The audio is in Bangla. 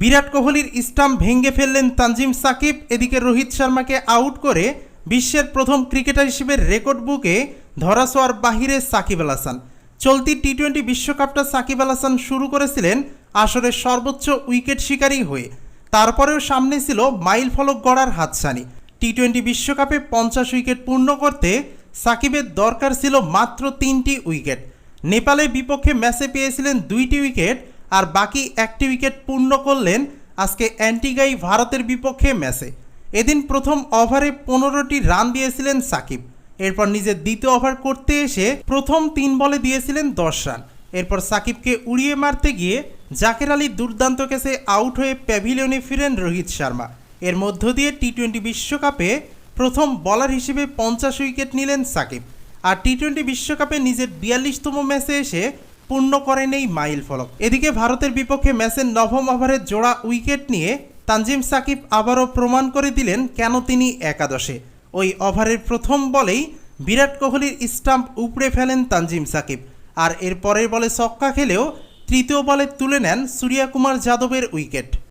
বিরাট কোহলির স্টাম্প ভেঙে ফেললেন তানজিম সাকিব। এদিকে রোহিত শর্মাকে আউট করে বিশ্বের প্রথম ক্রিকেটার হিসেবে রেকর্ড বুকে ধরাছোয়ার বাহিরে সাকিব আল হাসান। চলতি টি টোয়েন্টি বিশ্বকাপটা সাকিব আল হাসান শুরু করেছিলেন আসরের সর্বোচ্চ উইকেট শিকারী হয়ে। তারপরেও সামনে ছিল মাইল ফলক গড়ার হাতছানি। টি টোয়েন্টি বিশ্বকাপে পঞ্চাশ উইকেট পূর্ণ করতে সাকিবের দরকার ছিল মাত্র তিনটি উইকেট। নেপালের বিপক্ষে ম্যাচে পেয়েছিলেন দুইটি উইকেট আর বাকি একটি উইকেট পূর্ণ করলেন আজকে অ্যান্টিগাই ভারতের বিপক্ষে ম্যাচে। এদিন প্রথম ওভারে পনেরোটি রান দিয়েছিলেন সাকিব। এরপর নিজের দ্বিতীয় ওভার করতে এসে প্রথম তিন বলে দিয়েছিলেন দশ রান। এরপর সাকিবকে উড়িয়ে মারতে গিয়ে জাকের আলী দুর্দান্ত কেসে আউট হয়ে প্যাভিলিয়নে ফিরেন রোহিত শর্মা। এর মধ্য দিয়ে টি টোয়েন্টি বিশ্বকাপে প্রথম বলার হিসেবে পঞ্চাশ উইকেট নিলেন সাকিব। আর টি টোয়েন্টি বিশ্বকাপে নিজের বিয়াল্লিশতম ম্যাচে এসে পূর্ণ করেন এই মাইল ফলক। এদিকে ভারতের বিপক্ষে ম্যাচের নবম ওভারের জোড়া উইকেট নিয়ে তানজিম সাকিব আবারও প্রমাণ করে দিলেন কেন তিনি একাদশে। ওই ওভারের প্রথম বলেই বিরাট কোহলির স্টাম্প উপড়ে ফেলেন তানজিম সাকিব। আর এর পরের বলে ছক্কা খেলেও তৃতীয় বলে তুলে নেন সূর্যকুমার যাদবের উইকেট।